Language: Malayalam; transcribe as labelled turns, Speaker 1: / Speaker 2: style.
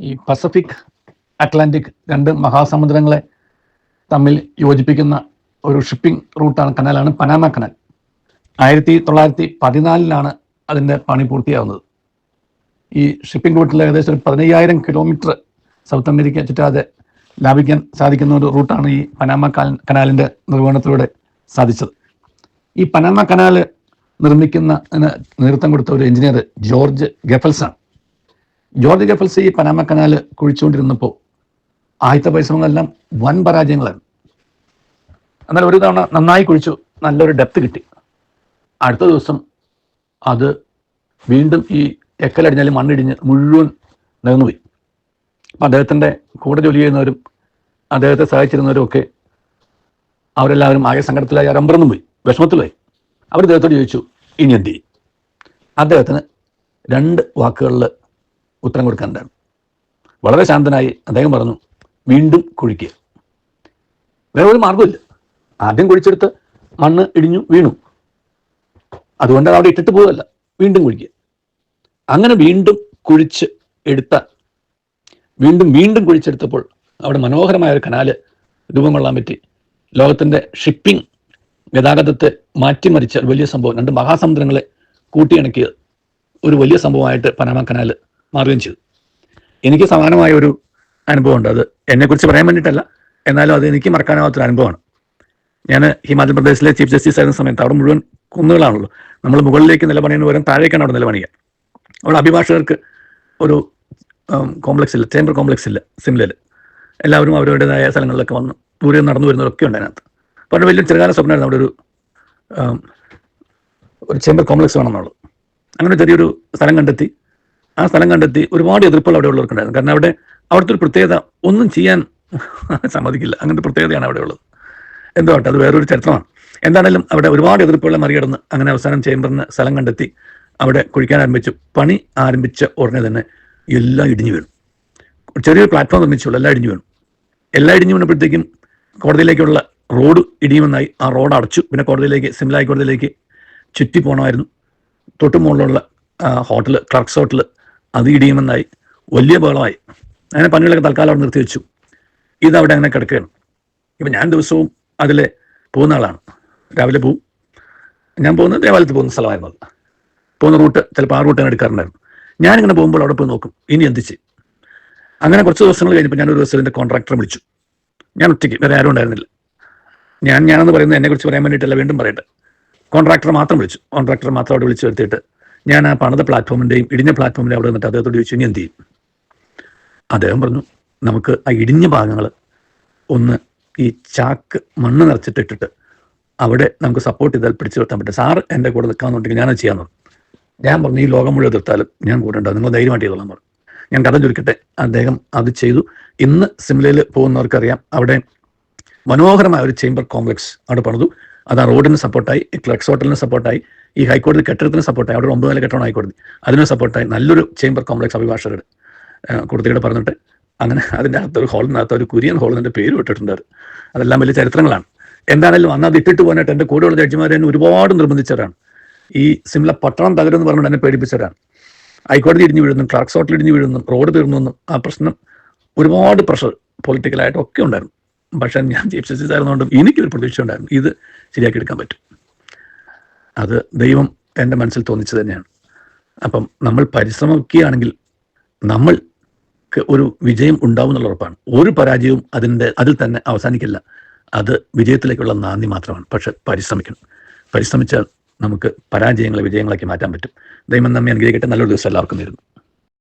Speaker 1: ഈ പസഫിക് അറ്റ്ലാന്റിക് രണ്ട് മഹാസമുദ്രങ്ങളെ തമ്മിൽ യോജിപ്പിക്കുന്ന ഒരു ഷിപ്പിംഗ് റൂട്ടാണ് കനാലാണ് പനാമ കനാൽ ആയിരത്തി തൊള്ളായിരത്തി പതിനാലിലാണ് അതിന്റെ പണി പൂർത്തിയാവുന്നത്. ഈ ഷിപ്പിംഗ് റൂട്ടിൽ ഏകദേശം ഒരു പതിനയ്യായിരം കിലോമീറ്റർ സൗത്ത് അമേരിക്ക ചുറ്റാതെ ലാഭിക്കാൻ സാധിക്കുന്ന ഒരു റൂട്ടാണ് ഈ പനാമ കനാലിന്റെ നിർവഹണത്തിലൂടെ സാധിച്ചത്. ഈ പനാമ കനാല് നിർമ്മിക്കുന്ന നേതൃത്വം കൊടുത്ത ഒരു എഞ്ചിനീയർ ജോർജ് ഗെഫൽസ് ആണ് ജോർജ് ഈ പനാമ കനാൽ കുഴിച്ചുകൊണ്ടിരുന്നപ്പോൾ ആദ്യത്തെ പരിശ്രമങ്ങളെല്ലാം വൻ പരാജയങ്ങളാണ് എന്നാൽ ഒരു തവണ നന്നായി കുഴിച്ചു നല്ലൊരു ഡെപ്ത് കിട്ടി. അടുത്ത ദിവസം അത് വീണ്ടും ഈ എക്കലടിഞ്ഞാൽ മണ്ണിടിഞ്ഞ് മുഴുവൻ നികന്നുപോയി അപ്പം അദ്ദേഹത്തിന്റെ കൂടെ ജോലി ചെയ്യുന്നവരും അദ്ദേഹത്തെ സഹായിച്ചിരുന്നവരും ഒക്കെ അവരെല്ലാവരും ആകെ സങ്കടത്തിലായി അരമ്പറന്നു പോയി വിഷമത്തിലായി. അവർ അദ്ദേഹത്തോട് ചോദിച്ചു ഇനി എന്ത് ചെയ്യും? അദ്ദേഹത്തിന് രണ്ട് വാക്കുകളിൽ ഉത്തരം കൊടുക്കാനുണ്ടായിരുന്നു വളരെ ശാന്തനായി അദ്ദേഹം പറഞ്ഞു വീണ്ടും കുഴിക്കുക. വേറെ ഒരു മാർഗമില്ല ആദ്യം കുഴിച്ചെടുത്ത് മണ്ണ് ഇടിഞ്ഞു വീണു. അതുകൊണ്ട് അത് അവിടെ ഇട്ടിട്ട് പോവുകയല്ല വീണ്ടും കുഴിക്കുക. അങ്ങനെ വീണ്ടും കുഴിച്ച് എടുത്ത വീണ്ടും വീണ്ടും കുഴിച്ചെടുത്തപ്പോൾ അവിടെ മനോഹരമായ ഒരു കനാല് രൂപം കൊള്ളാൻ പറ്റി. ലോകത്തിന്റെ ഷിപ്പിംഗ് ഗതാഗതത്തെ മാറ്റിമറിച്ച ഒരു വലിയ സംഭവം രണ്ട് മഹാസമുദ്രങ്ങളെ കൂട്ടിയിണക്കിയ ഒരു വലിയ സംഭവമായിട്ട് പനാമ കനാല് മാറുകയും ചെയ്തു. എനിക്ക് സമാനമായ ഒരു അനുഭവമുണ്ട്. അത് എന്നെക്കുറിച്ച് പറയാൻ വേണ്ടിയിട്ടല്ല. എന്നാലും അത് എനിക്ക് മറക്കാനാവാത്തൊരു അനുഭവമാണ്. ഞാൻ ഹിമാചൽ പ്രദേശിലെ ചീഫ് ജസ്റ്റിസ് ആയിരുന്ന സമയത്ത് അവിടെ മുഴുവൻ കുന്നുകളാണല്ലോ നമ്മൾ മുകളിലേക്ക് നിലപണിയുന്ന പകരം താഴേക്കാണ് അവിടെ നിലപണിയുക. അവിടെ അഭിഭാഷകർക്ക് ഒരു കോംപ്ലക്സ് ഇല്ല ചേംബർ കോംപ്ലക്സ് ഇല്ല സിംലയിൽ എല്ലാവരും അവരുടേതായ സ്ഥലങ്ങളിലൊക്കെ വന്ന് ദൂരെ നടന്നു വരുന്നവരൊക്കെ ഉണ്ട് അതിനകത്ത്. അപ്പോൾ വലിയ ചെറുകാല സ്വപ്നമായിരുന്നു. അവിടെ ഒരു ഒരു ചേംബർ കോംപ്ലക്സ് വേണമെന്നുള്ളത്. അങ്ങനെ ചെറിയൊരു സ്ഥലം കണ്ടെത്തി. ആ സ്ഥലം കണ്ടെത്തി ഒരുപാട് എതിർപ്പുകൾ അവിടെ ഉള്ളവർക്കുണ്ടായിരുന്നു. കാരണം അവിടെ അവിടുത്തെ ഒരു പ്രത്യേകത ഒന്നും ചെയ്യാൻ സമ്മതിക്കില്ല. അങ്ങനത്തെ പ്രത്യേകതയാണ് അവിടെ ഉള്ളത്. എന്തോ ആട്ടെ അത് വേറൊരു ചരിത്രമാണ്. എന്താണെങ്കിലും അവിടെ ഒരുപാട് എതിർപ്പുകളെ മറികടന്ന് അങ്ങനെ അവസാനം ചേംബറിന് സ്ഥലം കണ്ടെത്തി അവിടെ കുഴിക്കാൻ ആരംഭിച്ചു. പണി ആരംഭിച്ച ഉടനെ തന്നെ എല്ലാം ഇടിഞ്ഞു വീണു. ചെറിയൊരു പ്ലാറ്റ്ഫോം നിർമ്മിച്ചുള്ളൂ എല്ലാം ഇടിഞ്ഞു വീണു. എല്ലാം ഇടിഞ്ഞു വീണപ്പോഴത്തേക്കും കോടതിയിലേക്കുള്ള റോഡ് ഇടിയുമെന്നായി ആ റോഡ് അടച്ചു. പിന്നെ കോടതിയിലേക്ക് സിംല ഹൈക്കോടതിയിലേക്ക് ചുറ്റി പോകണമായിരുന്നു. തൊട്ടു മുകളിലുള്ള ഹോട്ടൽ ക്ലർക്സ് ഹോട്ടൽ അത് ഇടിയുമെന്നായി. വലിയ ബഹളമായി. അങ്ങനെ പണികളൊക്കെ തൽക്കാലം അവിടെ നിർത്തി വെച്ചു ഇതവിടെ അങ്ങനെ കിടക്കുകയാണ്. ഇപ്പം ഞാൻ ദിവസവും അതിൽ പോകുന്ന ആളാണ്. രാവിലെ പോവും. ഞാൻ പോകുന്നത് ദേവാലയത്തിൽ പോകുന്ന സ്ഥലമായിരുന്നു പോകുന്ന റൂട്ട് ചിലപ്പോൾ ആ റൂട്ട് ഞാൻ എടുക്കാറുണ്ടായിരുന്നു. ഞാനിങ്ങനെ പോകുമ്പോൾ അവിടെ പോയി നോക്കും. ഇനി എന്തിച്ച് അങ്ങനെ കുറച്ച് ദിവസങ്ങൾ കഴിഞ്ഞപ്പോൾ ഞാൻ ഒരു ദിവസം എന്റെ കോൺട്രാക്ടറെ വിളിച്ചു. ഞാൻ ഒറ്റയ്ക്ക് വേറെ ആരും ഉണ്ടായിരുന്നില്ല. ഞാൻ ഞാനെന്ന് പറയുന്നത് എന്നെക്കുറിച്ച് പറയാൻ വേണ്ടിയിട്ടല്ല വീണ്ടും പറയട്ടെ. കോൺട്രാക്ടറെ മാത്രം വിളിച്ചു. കോൺട്രാക്ടറെ മാത്രം അവിടെ വിളിച്ചു വരുത്തിയിട്ട് ഞാൻ ആ പണിത പ്ലാറ്റ്ഫോമിന്റെയും ഇടിഞ്ഞ പ്ലാറ്റ്ഫോമിന്റെ അവിടെ നിന്നിട്ട് അദ്ദേഹത്തോട് ചോദിച്ചു ഇനി എന്ത് ചെയ്യും? അദ്ദേഹം പറഞ്ഞു നമുക്ക് ആ ഇടിഞ്ഞ ഭാഗങ്ങൾ ഒന്ന് ഈ ചാക്ക് മണ്ണ് നിറച്ചിട്ട് ഇട്ടിട്ട് അവിടെ നമുക്ക് സപ്പോർട്ട് ചെയ്താൽ പിടിച്ചു നിർത്താൻ പറ്റും. സാറ് എന്റെ കൂടെ നിൽക്കാമെന്നുണ്ടെങ്കിൽ ഞാനത് ചെയ്യാമെന്ന് ഞാൻ പറഞ്ഞു ഈ ലോകം മുഴുവൻ എതിർത്താലും ഞാൻ കൂടെ ഉണ്ടാവും നിങ്ങൾ ധൈര്യമായിട്ട് ചെയ്തോളാം പറഞ്ഞു. ഞാൻ കഥ ചുരുക്കട്ടെ. അദ്ദേഹം അത് ചെയ്തു. ഇന്ന് സിംലയിൽ പോകുന്നവർക്കറിയാം അവിടെ മനോഹരമായ ഒരു ചേംബർ കോംപ്ലക്സ് അവിടെ പണിതു. അത് ആ റോഡിന് സപ്പോർട്ടായി ക്ലക്സ് ഹോട്ടലിന് സപ്പോർട്ടായി ഈ ഹൈക്കോടതി കെട്ടിടത്തിന് സപ്പോർട്ടായി അവിടെ ഒരു ഒമ്പത് നില കെട്ടണം ഹൈക്കോടതി. അതിനൊരു സപ്പോർട്ടായി നല്ലൊരു ചേംബർ കോംപ്ലക്സ് അഭിഭാഷകരുടെ കൊടുത്തിയുടെ പറഞ്ഞിട്ട് അങ്ങനെ അതിന്റെ അകത്ത് ഒരു ഹോളിനകത്ത് ഒരു കുര്യൻ ഹോളിന്റെ പേര് വിട്ടിട്ടുണ്ട് അത്. അതെല്ലാം വലിയ ചരിത്രങ്ങളാണ്. എന്താണെങ്കിലും അന്ന് ഇട്ടിട്ട് പോകാനായിട്ട് എന്റെ കൂടെയുള്ള ജഡ്ജിമാരെ എന്നെ ഒരുപാട് നിർബന്ധിച്ചവരാണ്. ഈ സിംല പട്ടണം തകരുമെന്ന് പറഞ്ഞുകൊണ്ട് എന്നെ പേടിപ്പിച്ചവരാണ്. ഹൈക്കോടതി ഇടിഞ്ഞു വീഴുന്നു ക്ലാർക്സ് ഹോട്ടൽ ഇടിഞ്ഞു വീഴുന്നു റോഡ് തീർന്നു ആ പ്രശ്നം ഒരുപാട് പ്രഷർ പൊളിറ്റിക്കലായിട്ടൊക്കെ ഉണ്ടായിരുന്നു. പക്ഷേ ഞാൻ ചീഫ് ജസ്റ്റിസ് ആയിരുന്നുകൊണ്ടും എനിക്കൊരു പ്രതീക്ഷ ഉണ്ടായിരുന്നു ഇത് ശരിയാക്കി എടുക്കാൻ പറ്റും. അത് ദൈവം എന്റെ മനസ്സിൽ തോന്നിച്ചു തന്നെയാണ്. അപ്പം നമ്മൾ പരിശ്രമിക്കുകയാണെങ്കിൽ നമ്മൾ ഒരു വിജയം ഉണ്ടാവും എന്നുള്ള ഉറപ്പാണ്. ഒരു പരാജയവും അതിന്റെ അതിൽ തന്നെ അവസാനിക്കില്ല. അത് വിജയത്തിലേക്കുള്ള നാന്ദി മാത്രമാണ്. പക്ഷെ പരിശ്രമിക്കണം. പരിശ്രമിച്ചാൽ നമുക്ക് പരാജയങ്ങളെ വിജയങ്ങളാക്കി മാറ്റാൻ പറ്റും. ദൈവം നമ്മെ അനുഗ്രഹിക്കട്ടെ. നല്ലൊരു ദിവസം എല്ലാവർക്കും നേരുന്നു.